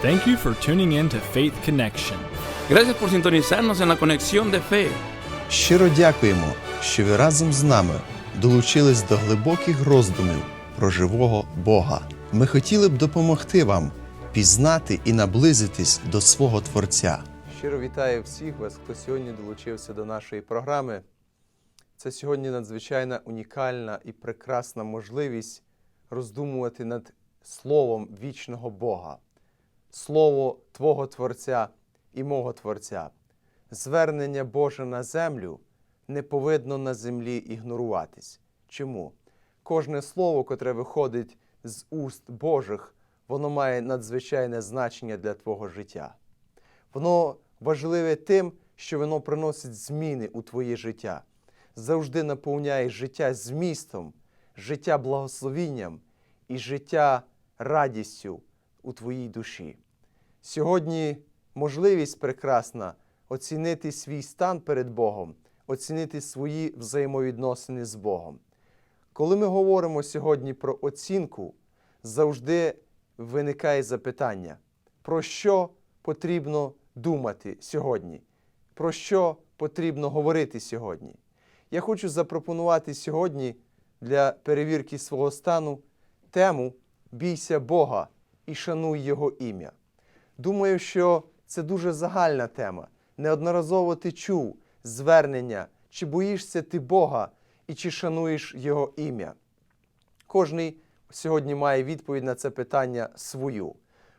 Thank you for tuning in to Faith Connection. Gracias por sintonizarnos en la conexión de fe. Щиро дякуємо, що ви разом з нами долучились до глибоких роздумів про живого Бога. Ми хотіли б допомогти вам пізнати і наблизитись до свого Творця. Щиро вітаю всіх вас, хто сьогодні долучився до нашої програми. Це сьогодні надзвичайна унікальна і прекрасна можливість роздумувати над Словом вічного Бога, Слово Твого Творця і мого Творця. Звернення Боже на землю не повинно на землі ігноруватись. Чому? Кожне слово, котре виходить з уст Божих, воно має надзвичайне значення для твого життя. Воно важливе тим, що воно приносить зміни у твоє життя, завжди наповняє життя змістом, життя благословінням і життя радістю у твоїй душі. Сьогодні можливість прекрасна оцінити свій стан перед Богом, оцінити свої взаємовідносини з Богом. Коли ми говоримо сьогодні про оцінку, завжди виникає запитання, про що потрібно думати сьогодні, про що потрібно говорити сьогодні. Я хочу запропонувати сьогодні для перевірки свого стану тему Бійся Бога і шануй Його ім'я. Думаю, що це дуже загальна тема. Неодноразово ти чув звернення, чи боїшся ти Бога і чи шануєш Його ім'я. Кожний сьогодні має відповідь на це питання свою.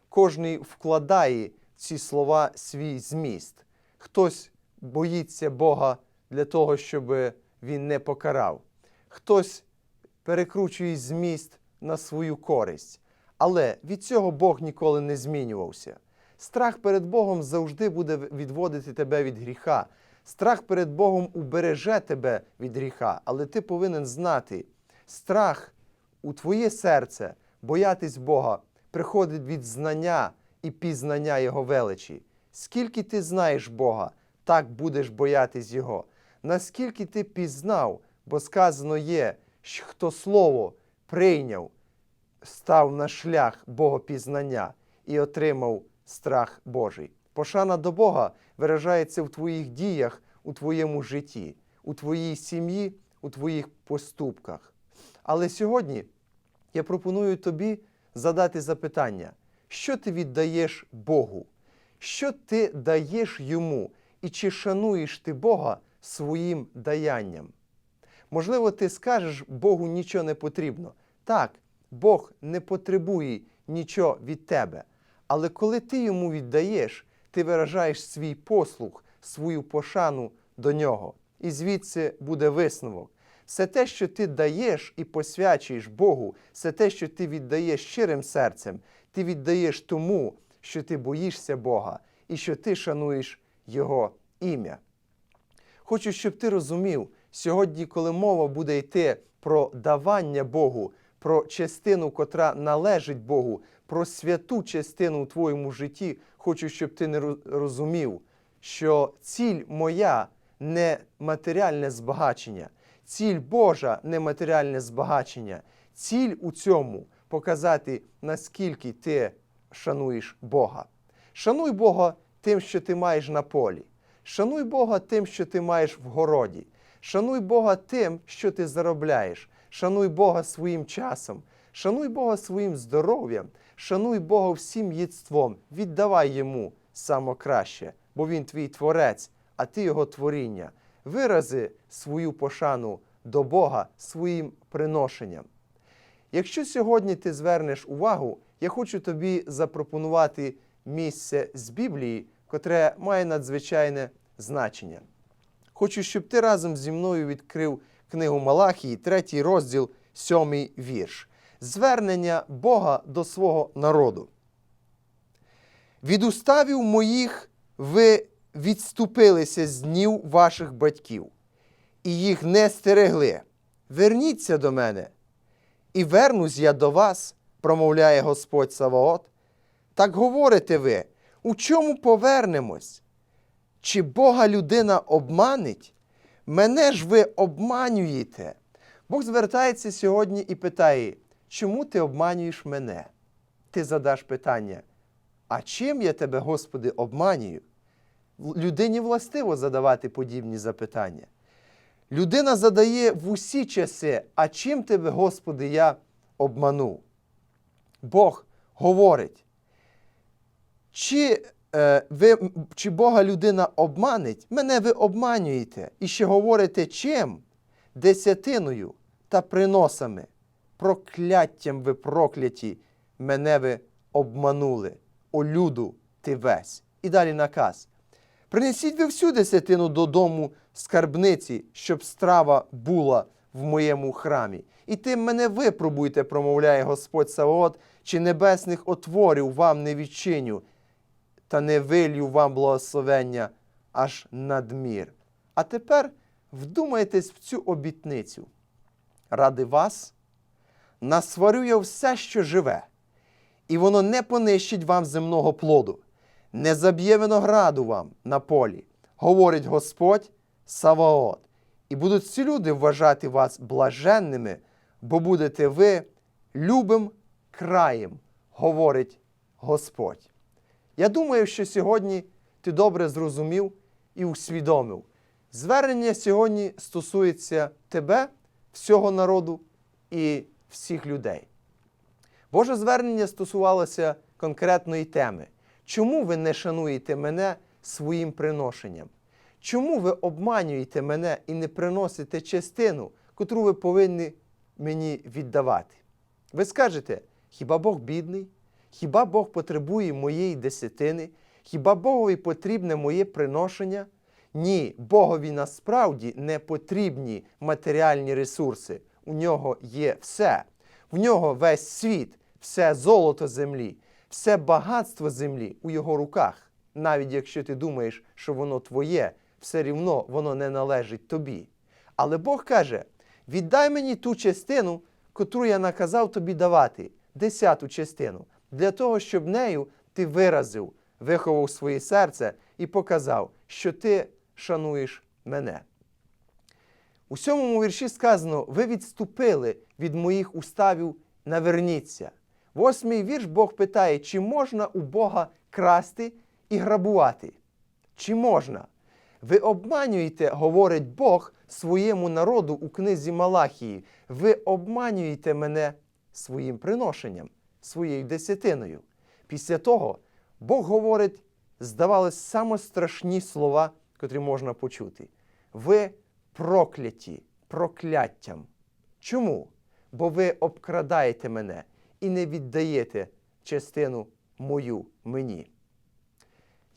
Кожний вкладає ці слова свій зміст. Хтось боїться Бога для того, щоб він не покарав. Хтось перекручує зміст на свою користь. Але від цього Бог ніколи не змінювався. Страх перед Богом завжди буде відводити тебе від гріха. Страх перед Богом убереже тебе від гріха, але ти повинен знати, страх у твоє серце, боятись Бога, приходить від знання і пізнання Його величі. Скільки ти знаєш Бога, так будеш боятись Його. Наскільки ти пізнав, бо сказано є, що хто слово прийняв, став на шлях Богопізнання і отримав страх Божий. Пошана до Бога виражається в твоїх діях, у твоєму житті, у твоїй сім'ї, у твоїх поступках. Але сьогодні я пропоную тобі задати запитання, що ти віддаєш Богу, що ти даєш йому, і чи шануєш ти Бога своїм даянням? Можливо, ти скажеш, Богу нічого не потрібно. Так, Бог не потребує нічого від тебе. Але коли ти йому віддаєш, ти виражаєш свій послух, свою пошану до нього. І звідси буде висновок. Все те, що ти даєш і посвячуєш Богу, все те, що ти віддаєш щирим серцем, ти віддаєш тому, що ти боїшся Бога і що ти шануєш Його ім'я. Хочу, щоб ти розумів, сьогодні, коли мова буде йти про давання Богу, про частину, котра належить Богу, про святу частину у твоєму житті, хочу, щоб ти не розумів, що ціль моя не матеріальне збагачення, ціль Божа не матеріальне збагачення. Ціль у цьому показати, наскільки ти шануєш Бога. Шануй Бога тим, що ти маєш на полі. Шануй Бога тим, що ти маєш в городі. Шануй Бога тим, що ти заробляєш. Шануй Бога своїм часом. Шануй Бога своїм здоров'ям. Шануй Бога всім їдством. Віддавай йому самокраще, бо Він твій творець, а ти Його творіння. Вирази свою пошану до Бога своїм приношенням. Якщо сьогодні ти звернеш увагу, я хочу тобі запропонувати місце з Біблії, котре має надзвичайне значення. Хочу, щоб ти разом зі мною відкрив книгу Малахії, третій розділ, сьомий вірш. Звернення Бога до свого народу. Від уставів моїх ви відступилися з днів ваших батьків, і їх не стерегли. Верніться до мене, і вернусь я до вас, промовляє Господь Саваот. Так говорите ви, у чому повернемось? Чи Бога людина обманить? Мене ж ви обманюєте. Бог звертається сьогодні і питає, чому ти обманюєш мене? Ти задаш питання, А чим я тебе, Господи, обманюю? Людині властиво задавати подібні запитання. Людина задає в усі часи, а чим тебе, Господи, я обманув? Бог говорить, чи, е, ви, чи Бога людина обманить, мене ви обманюєте. І ще говорите чим? Десятиною та приносами. Прокляттям ви прокляті, мене ви обманули. О люду ти весь. І далі наказ. Принесіть ви всю десятину додому скарбниці, щоб страва була в моєму храмі. І тим мене випробуйте, промовляє Господь Саваот, чи небесних отворів вам не відчиню, та не вилью вам благословення аж надмір. А тепер вдумайтесь в цю обітницю. Ради вас насварю я все, що живе, і воно не понищить вам земного плоду, не заб'є винограду вам на полі, говорить Господь Саваот. І будуть всі люди вважати вас блаженними, бо будете ви любим краєм, говорить Господь. Я думаю, що сьогодні ти добре зрозумів і усвідомив. Звернення сьогодні стосується тебе, всього народу і всіх людей. Боже звернення стосувалося конкретної теми. Чому ви не шануєте мене своїм приношенням? Чому ви обманюєте мене і не приносите частину, котру ви повинні мені віддавати? Ви скажете, хіба Бог бідний? Хіба Бог потребує моєї десятини? Хіба Богові потрібне моє приношення? Ні, Богові насправді не потрібні матеріальні ресурси. У нього є все. В нього весь світ, все золото землі, все багатство землі у його руках. Навіть якщо ти думаєш, що воно твоє, все рівно воно не належить тобі. Але Бог каже: віддай мені ту частину, котру я наказав тобі давати, десяту частину, для того, щоб нею ти виразив, виховав своє серце і показав, що ти шануєш мене. У сьомому вірші сказано: ви відступили від моїх уставів, наверніться. Восьмий вірш Бог питає, чи можна у Бога красти і грабувати? Чи можна? Ви обманюєте, говорить Бог своєму народу у книзі Малахії. Ви обманюєте мене своїм приношенням, своєю десятиною. Після того Бог говорить, здавалось, саме страшні слова, котрі можна почути. Ви прокляті прокляттям. Чому? Бо ви обкрадаєте мене і не віддаєте частину мою мені.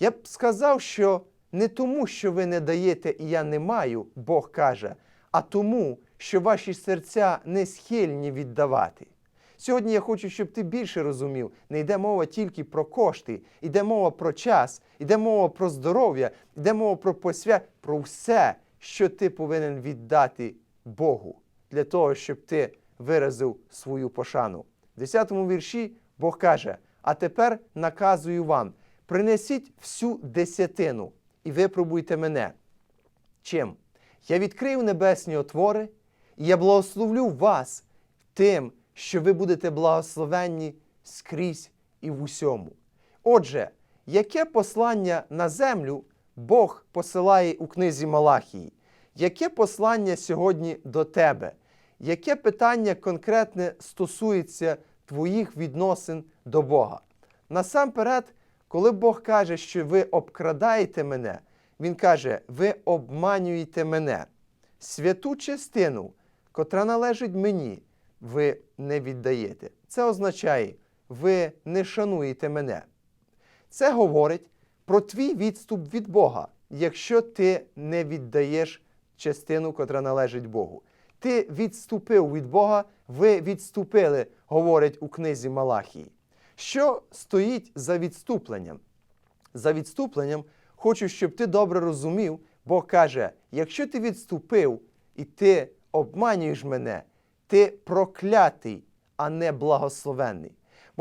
Я б сказав, що не тому, що ви не даєте і я не маю, Бог каже, а тому, що ваші серця не схильні віддавати. Сьогодні я хочу, щоб ти більше розумів, не йде мова тільки про кошти, йде мова про час, йде мова про здоров'я, йде мова про посвят, про все, що ти повинен віддати Богу для того, щоб ти виразив свою пошану. В 10 вірші Бог каже: А тепер наказую вам: принесіть всю десятину і випробуйте мене. Чим? Я відкрию небесні отвори, і я благословлю вас тим, що ви будете благословенні скрізь і в усьому. Отже, яке послання на землю Бог посилає у книзі Малахії? Яке послання сьогодні до тебе? Яке питання конкретне стосується твоїх відносин до Бога? Насамперед, коли Бог каже, що ви обкрадаєте мене, Він каже, ви обманюєте мене. Святу частину, котра належить мені, ви не віддаєте. Це означає, ви не шануєте мене. Це говорить про твій відступ від Бога, якщо ти не віддаєш частину, котра належить Богу. Ти відступив від Бога, ви відступили, говорить у книзі Малахії. Що стоїть за відступленням? За відступленням хочу, щоб ти добре розумів, Бог каже: якщо ти відступив і ти обманюєш мене, ти проклятий, а не благословенний.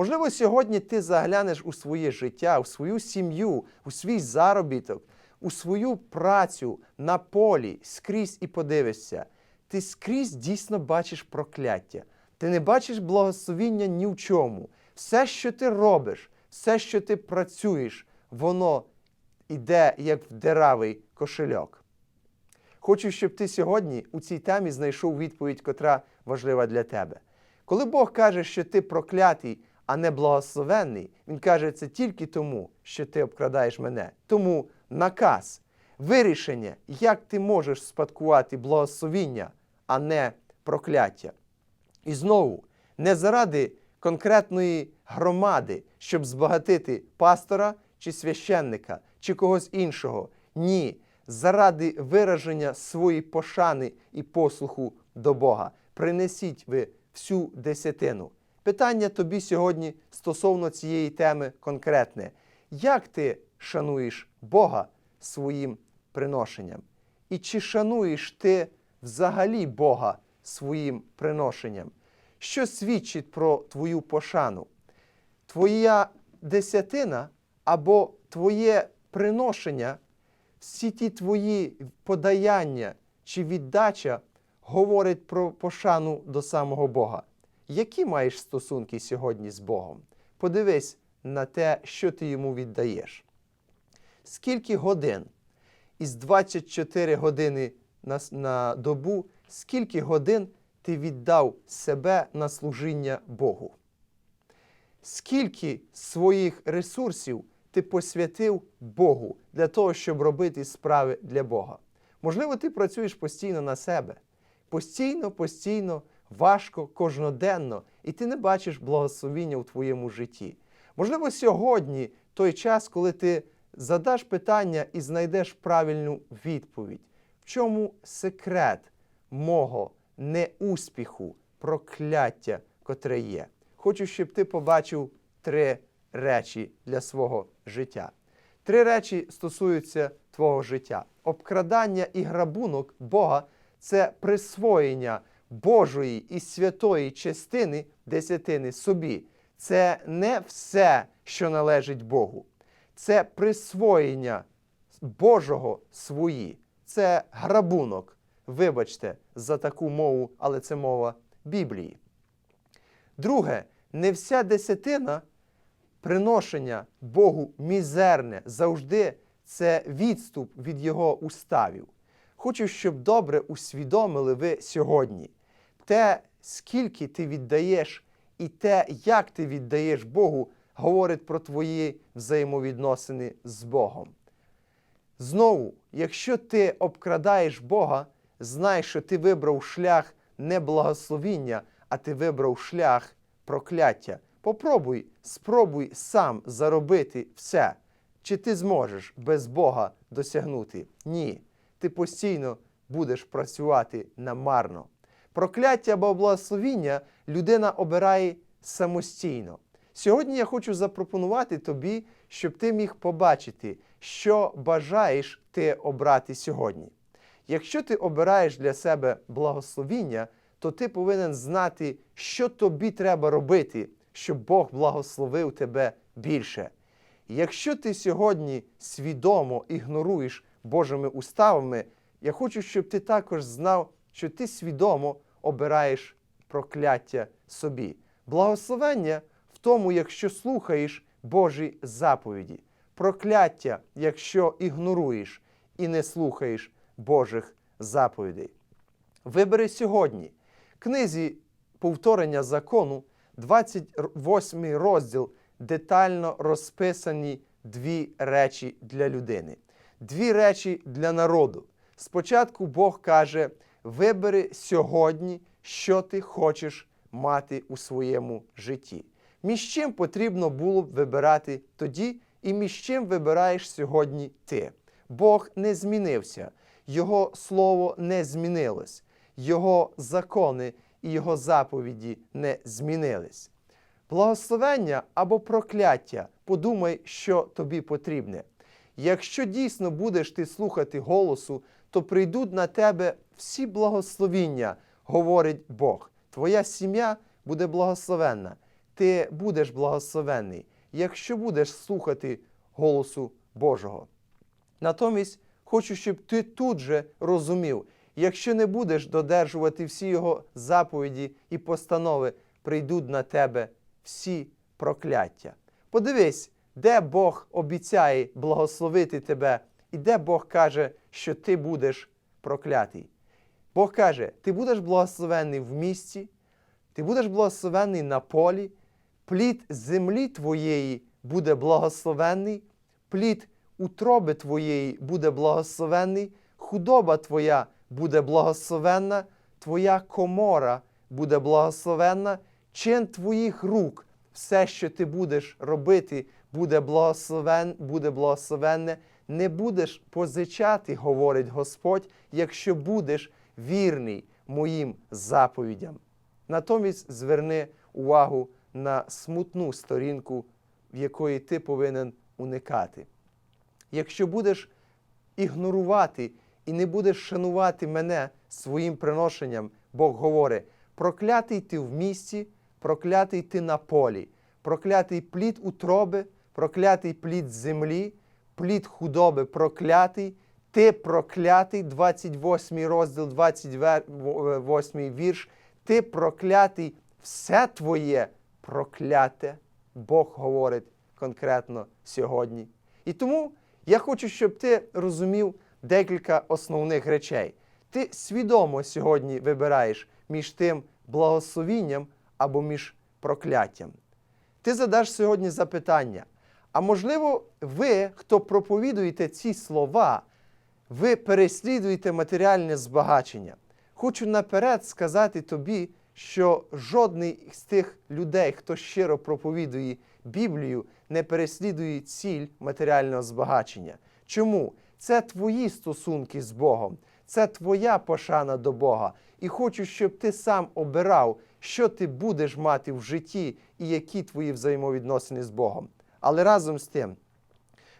Можливо, сьогодні ти заглянеш у своє життя, у свою сім'ю, у свій заробіток, у свою працю на полі скрізь і подивишся. Ти скрізь дійсно бачиш прокляття. Ти не бачиш благословіння ні в чому. Все, що ти робиш, все, що ти працюєш, воно йде як вдиравий кошельок. Хочу, щоб ти сьогодні у цій темі знайшов відповідь, котра важлива для тебе. Коли Бог каже, що ти проклятий, а не благословенний, Він каже це тільки тому, що ти обкрадаєш мене. Тому наказ, вирішення, як ти можеш спадкувати благословіння, а не прокляття. І знову, не заради конкретної громади, щоб збагатити пастора чи священника, чи когось іншого. Ні, заради вираження своєї пошани і послуху до Бога. Принесіть ви всю десятину. Питання тобі сьогодні стосовно цієї теми конкретне. Як ти шануєш Бога своїм приношенням? І чи шануєш ти взагалі Бога своїм приношенням? Що свідчить про твою пошану? Твоя десятина або твоє приношення, всі ті твої подаяння чи віддача говорить про пошану до самого Бога. Які маєш стосунки сьогодні з Богом? Подивись на те, що ти йому віддаєш. Скільки годин із 24 години на, на добу, скільки годин ти віддав себе на служіння Богу? Скільки своїх ресурсів ти посвятив Богу для того, щоб робити справи для Бога? Можливо, ти працюєш постійно на себе, постійно, постійно, важко, кожноденно, і ти не бачиш благословіння у твоєму житті. Можливо, сьогодні той час, коли ти задаш питання і знайдеш правильну відповідь. В чому секрет мого неуспіху, прокляття, котре є? Хочу, щоб ти побачив три речі для свого життя. Три речі стосуються твого життя. Обкрадання і грабунок Бога це присвоєння Божої і святої частини десятини собі. Це не все, що належить Богу. Це присвоєння Божого свої. Це грабунок. Вибачте за таку мову, але це мова Біблії. Друге, не вся десятина приношення Богу мізерне завжди це відступ від Його уставів. Хочу, щоб добре усвідомили ви сьогодні те, скільки ти віддаєш, і те, як ти віддаєш Богу, говорить про твої взаємовідносини з Богом. Знову, якщо ти обкрадаєш Бога, знай, що ти вибрав шлях не благословіння, а ти вибрав шлях прокляття. Попробуй, спробуй сам заробити все. Чи ти зможеш без Бога досягнути? Ні. Ти постійно будеш працювати намарно. Прокляття або благословіння людина обирає самостійно. Сьогодні я хочу запропонувати тобі, щоб ти міг побачити, що бажаєш ти обрати сьогодні. Якщо ти обираєш для себе благословіння, то ти повинен знати, що тобі треба робити, щоб Бог благословив тебе більше. Якщо ти сьогодні свідомо ігноруєш Божими уставами, я хочу, щоб ти також знав, що ти свідомо обираєш прокляття собі. Благословення в тому, якщо слухаєш Божі заповіді, прокляття, якщо ігноруєш і не слухаєш Божих заповідей. Вибери сьогодні. Книзі повторення закону, 28 розділ, детально розписані дві речі для людини, дві речі для народу. Спочатку Бог каже: вибери сьогодні, що ти хочеш мати у своєму житті. Між чим потрібно було б вибирати тоді, і між чим вибираєш сьогодні ти. Бог не змінився, Його слово не змінилось, Його закони і Його заповіді не змінились. Благословення або прокляття, подумай, що тобі потрібне. Якщо дійсно будеш ти слухати голосу, то прийдуть на тебе всі благословіння, говорить Бог. Твоя сім'я буде благословенна, ти будеш благословенний, якщо будеш слухати голосу Божого. Натомість хочу, щоб ти тут же розумів, якщо не будеш додержувати всі його заповіді і постанови, прийдуть на тебе всі прокляття. Подивись, де Бог обіцяє благословити тебе, і де Бог каже, що ти будеш проклятий. Бог каже, ти будеш благословений в місті, ти будеш благословений на полі, плід землі твоєї буде благословений, плід утроби твоєї буде благословений, худоба твоя буде благословенна, твоя комора буде благословенна, чин твоїх рук, все, що ти будеш робити, буде, благословен, буде благословенне. Не будеш позичати, говорить Господь, якщо будеш вірний моїм заповідям. Натомість зверни увагу на смутну сторінку, в якої ти повинен уникати. Якщо будеш ігнорувати і не будеш шанувати мене своїм приношенням, Бог говорить: проклятий ти в місті, проклятий ти на полі, проклятий плід утроби, проклятий плід землі, плід худоби проклятий, ти проклятий, 28 розділ, 28 вірш, ти проклятий, все твоє прокляте, Бог говорить конкретно сьогодні. І тому я хочу, щоб ти розумів декілька основних речей. Ти свідомо сьогодні вибираєш між тим благословінням або між прокляттям. Ти задаш сьогодні запитання. А можливо, ви, хто проповідуєте ці слова, ви переслідуєте матеріальне збагачення. Хочу наперед сказати тобі, що жодний з тих людей, хто щиро проповідує Біблію, не переслідує ціль матеріального збагачення. Чому? Це твої стосунки з Богом, це твоя пошана до Бога. І хочу, щоб ти сам обирав, що ти будеш мати в житті і які твої взаємовідносини з Богом. Але разом з тим,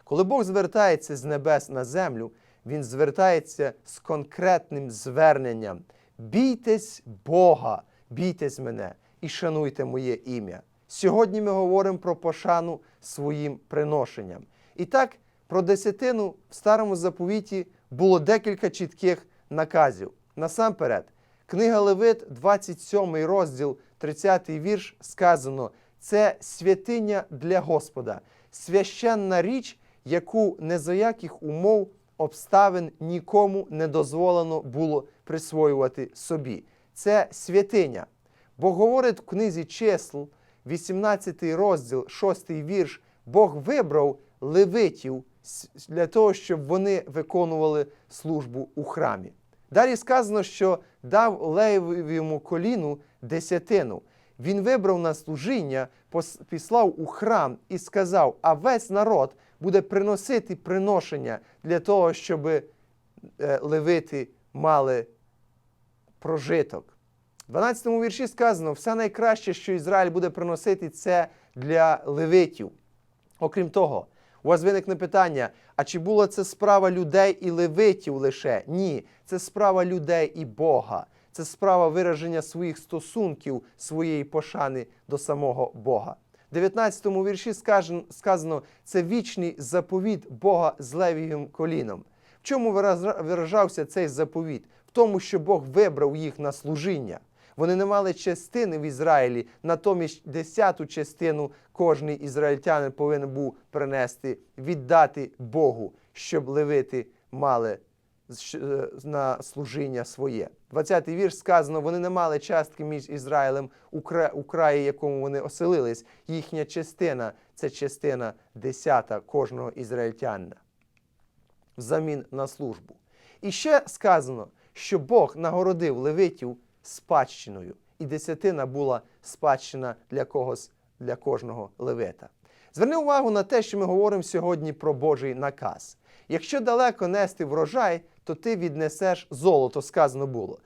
коли Бог звертається з небес на землю, Він звертається з конкретним зверненням. Бійтесь Бога, бійтесь мене і шануйте моє ім'я. Сьогодні ми говоримо про пошану своїм приношенням. І так, про десятину в старому заповіті було декілька чітких наказів. Насамперед, книга Левит, 27 розділ, 30 вірш, сказано: це святиня для Господа, священна річ, яку не за яких умов обставин нікому не дозволено було присвоювати собі. Це святиня. Бо говорить в книзі числ, 18 розділ, 6 вірш, Бог вибрав левитів для того, щоб вони виконували службу у храмі. Далі сказано, що дав левовому коліну десятину. Він вибрав на служіння, післав у храм і сказав: а весь народ буде приносити приношення для того, щоб левити мали прожиток. В 12 вірші сказано, все найкраще, що Ізраїль буде приносити, це для левитів. Окрім того, у вас виникне питання: а чи була це справа людей і левитів лише? Ні, це справа людей і Бога. Це справа вираження своїх стосунків, своєї пошани до самого Бога. В 19 вірші сказано, це вічний заповіт Бога з левієм коліном. В чому виражався цей заповіт? В тому, що Бог вибрав їх на служіння. Вони не мали частини в Ізраїлі, натомість десяту частину кожний ізраїльтянин повинен був принести, віддати Богу, щоб левити мали на служіння своє. 20-й вірш сказано: вони не мали частки між Ізраїлем у краї, якому вони оселились. Їхня частина це частина десята кожного ізраїльтянина взамін на службу. І ще сказано, що Бог нагородив левитів спадщиною, і десятина була спадщина для когось, для кожного левита. Зверни увагу на те, що ми говоримо сьогодні про Божий наказ. Якщо далеко нести врожай, то ти віднесеш золото, сказано було.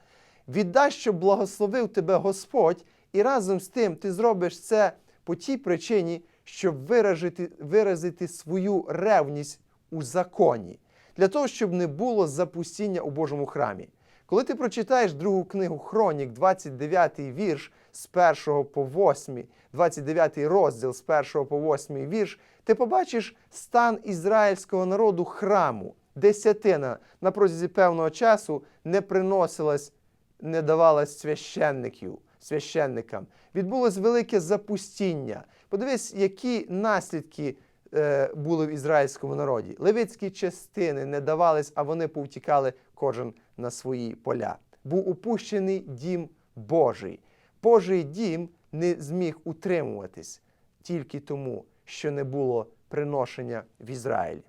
Віддай, щоб благословив тебе Господь, і разом з тим ти зробиш це по тій причині, щоб виразити, виразити свою ревність у законі, для того, щоб не було запустіння у Божому храмі. Коли ти прочитаєш другу книгу Хронік, 29 вірш з 1 по 8, 29 розділ з 1 по 8 вірш, ти побачиш стан ізраїльського народу храму. Десятина на протязі певного часу не приносилась, не давалась священників, священникам. Відбулось велике запустіння. Подивись, які наслідки е, були в ізраїльському народі. Левицькі частини не давались, а вони повтікали кожен на свої поля. Був упущений дім Божий. Божий дім не зміг утримуватись тільки тому, що не було приношення в Ізраїлі.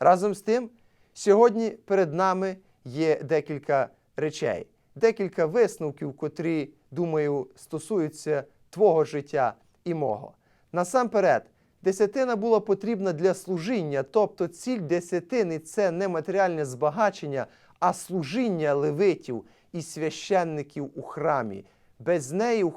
Разом з тим, сьогодні перед нами є декілька речей, декілька висновків, котрі, думаю, стосуються твого життя і мого. Насамперед, десятина була потрібна для служіння, тобто ціль десятини це не матеріальне збагачення, а служіння левитів і священників у храмі. Без неї у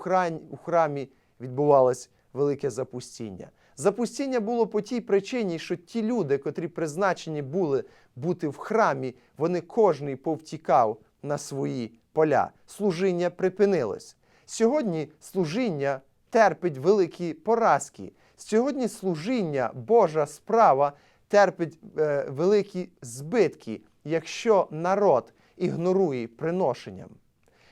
храмі, відбувалось велике запустіння. Запустіння було по тій причині, що ті люди, котрі призначені були бути в храмі, вони кожний повтікав на свої поля. Служіння припинилось. Сьогодні служіння терпить великі поразки. Сьогодні служіння, Божа справа терпить е, великі збитки, якщо народ ігнорує приношенням.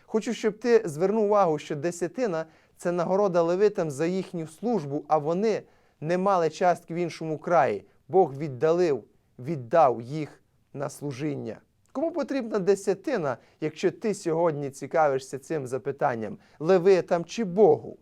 Хочу, щоб ти звернув увагу, що десятина це нагорода левитам за їхню службу, а вони не мали частки в іншому краї. Бог віддалив, віддав їх на служіння. Кому потрібна десятина, якщо ти сьогодні цікавишся цим запитанням, левитам чи Богу?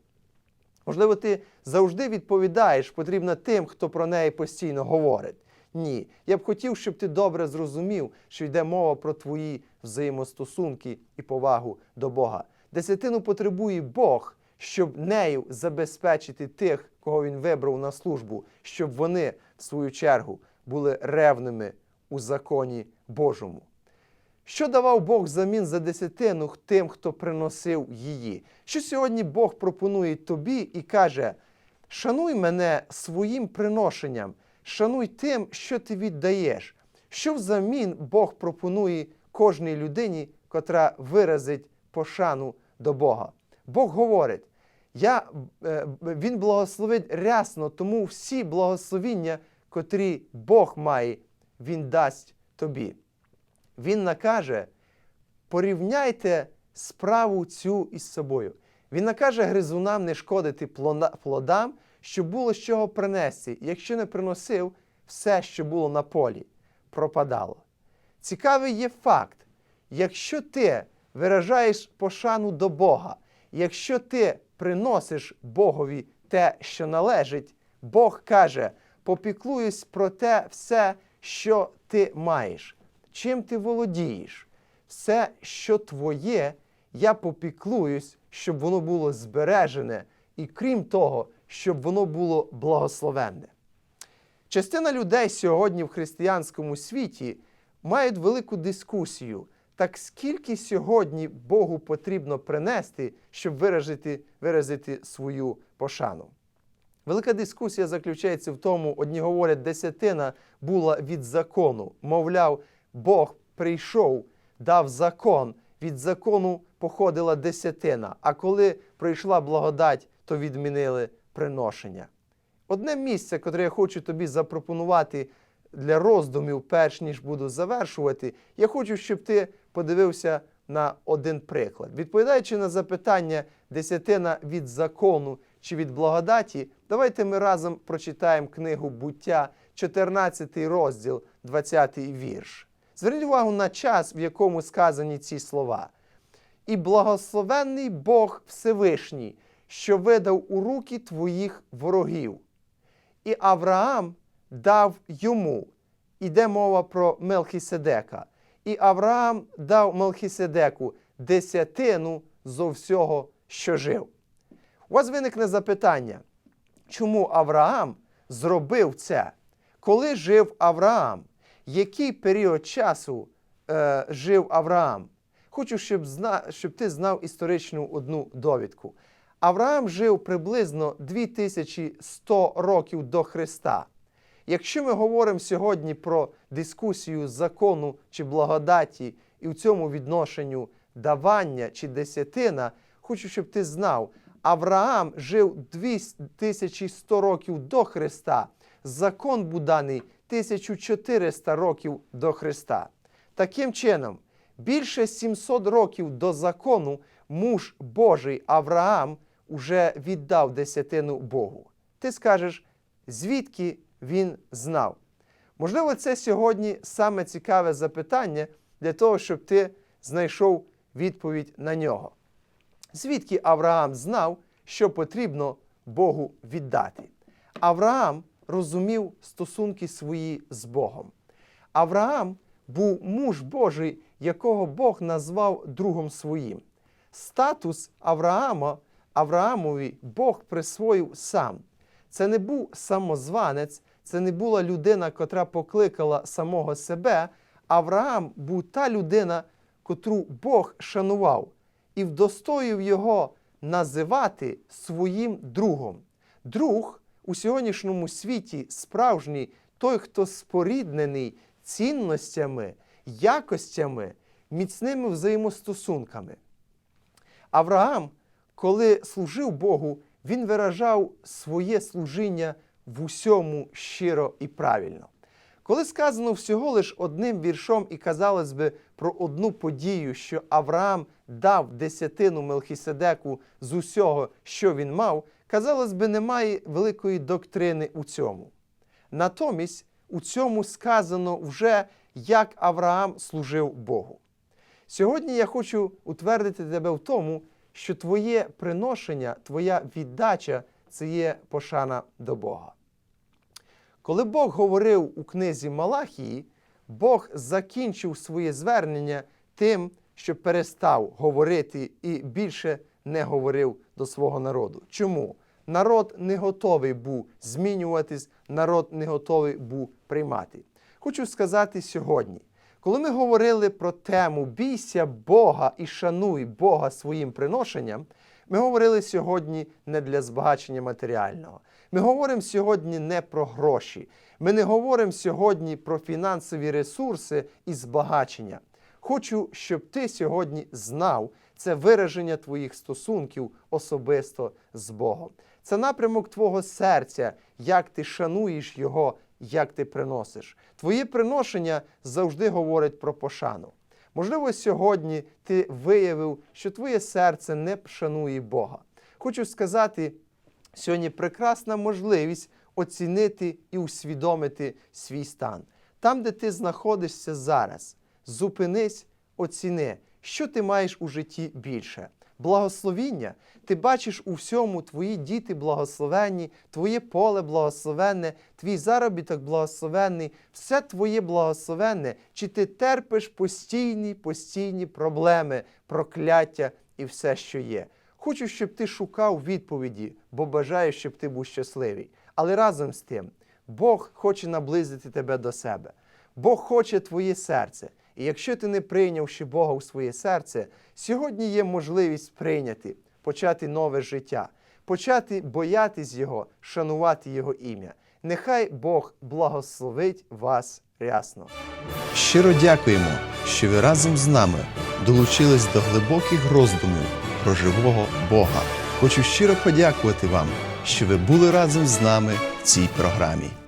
Можливо, ти завжди відповідаєш, потрібна тим, хто про неї постійно говорить. Ні. Я б хотів, щоб ти добре зрозумів, що йде мова про твої взаємостосунки і повагу до Бога. Десятину потребує Бог, щоб нею забезпечити тих, кого він вибрав на службу, щоб вони, в свою чергу, були ревними у законі Божому. Що давав Бог взамін за десятину тим, хто приносив її? Що сьогодні Бог пропонує тобі і каже: шануй мене своїм приношенням, шануй тим, що ти віддаєш. Що взамін Бог пропонує кожній людині, котра виразить пошану до Бога? Бог говорить: я, е, Він благословить рясно, тому всі благословіння, котрі Бог має, Він дасть тобі. Він накаже, порівняйте справу цю із собою. Він накаже гризунам не шкодити плодам, щоб було з чого принести. Якщо не приносив, все, що було на полі, пропадало. Цікавий є факт: якщо ти виражаєш пошану до Бога, якщо ти приносиш Богові те, що належить, Бог каже: попіклуюсь про те все, що ти маєш чим ти володієш. Все, що твоє, я попіклуюсь, щоб воно було збережене, і крім того, щоб воно було благословенне. Частина людей сьогодні в християнському світі мають велику дискусію. Так скільки сьогодні Богу потрібно принести, щоб виразити, виразити свою пошану? Велика дискусія заключається в тому, одні говорять, десятина була від закону. Мовляв, Бог прийшов, дав закон, від закону походила десятина, а коли прийшла благодать, то відмінили приношення. Одне місце, котре я хочу тобі запропонувати для роздумів, перш ніж буду завершувати, я хочу, щоб ти подивився на один приклад. Відповідаючи на запитання десятина від закону чи від благодаті, давайте ми разом прочитаємо книгу буття, 14 розділ, 20 вірш. Зверніть увагу на час, в якому сказані ці слова. І благословенний Бог Всевишній, що видав у руки твоїх ворогів. І Авраам дав йому. Іде мова про Мелхіседека. І Авраам дав Мелхіседеку десятину зо всього, що жив. У вас виникне запитання, чому Авраам зробив це? Коли жив Авраам? Який період часу е, жив Авраам? Хочу, щоб, зна, щоб ти знав історичну одну довідку. Авраам жив приблизно 2100 років до Христа. Якщо ми говоримо сьогодні про дискусію закону чи благодаті і в цьому відношенню давання чи десятина, хочу, щоб ти знав, Авраам жив 2100 років до Христа. Закон був даний 1400 років до Христа. Таким чином, більше 700 років до закону муж Божий Авраам уже віддав десятину Богу. ти скажеш, звідки він знав. Можливо, це сьогодні саме цікаве запитання для того, щоб ти знайшов відповідь на нього. Звідки Авраам знав, що потрібно Богу віддати? Авраам розумів стосунки свої з Богом. Авраам був муж Божий, якого Бог назвав другом своїм. Статус Авраама Авраамові Бог присвоїв сам. Це не був самозванець, це не була людина, котра покликала самого себе. Авраам був та людина, котру Бог шанував і вдостоїв його називати своїм другом. Друг у сьогоднішньому світі справжній той, хто споріднений цінностями, якостями, міцними взаємостосунками. Авраам, коли служив Богу, він виражав своє служіння в усьому щиро і правильно. Коли сказано всього лиш одним віршом і казалось би про одну подію, що Авраам дав десятину Мелхіседеку з усього, що він мав, казалось би, немає великої доктрини у цьому. Натомість у цьому сказано вже, як Авраам служив Богу. Сьогодні я хочу утвердити тебе в тому, що твоє приношення, твоя віддача це є пошана до Бога. Коли Бог говорив у книзі Малахії, Бог закінчив своє звернення тим, що перестав говорити і більше не говорив до свого народу. Чому? Народ не готовий був змінюватись, народ не готовий був приймати. Хочу сказати сьогодні, коли ми говорили про тему бійся Бога і шануй Бога своїм приношенням, ми говорили сьогодні не для збагачення матеріального. Ми говоримо сьогодні не про гроші. Ми не говоримо сьогодні про фінансові ресурси і збагачення. Хочу, щоб ти сьогодні знав це вираження твоїх стосунків особисто з Богом. Це напрямок твого серця, як ти шануєш Його, як ти приносиш. Твоє приношення завжди говорить про пошану. Можливо, сьогодні ти виявив, що твоє серце не шанує Бога. Хочу сказати, сьогодні прекрасна можливість оцінити і усвідомити свій стан. Там, де ти знаходишся зараз, зупинись, оціни, що ти маєш у житті більше. Благословіння, ти бачиш у всьому твої діти благословенні, твоє поле благословенне, твій заробіток благословенний, все твоє благословенне, чи ти терпиш постійні, постійні проблеми, прокляття і все, що є. Хочу, щоб ти шукав відповіді, бо бажаю, щоб ти був щасливий. Але разом з тим, Бог хоче наблизити тебе до себе. Бог хоче твоє серце. І якщо ти не прийняв ще Бога у своє серце, сьогодні є можливість прийняти, почати нове життя, почати боятись Його, шанувати Його ім'я. Нехай Бог благословить вас рясно. Щиро дякуємо, що ви разом з нами долучились до глибоких роздумів про живого Бога. Хочу щиро подякувати вам, що ви були разом з нами в цій програмі.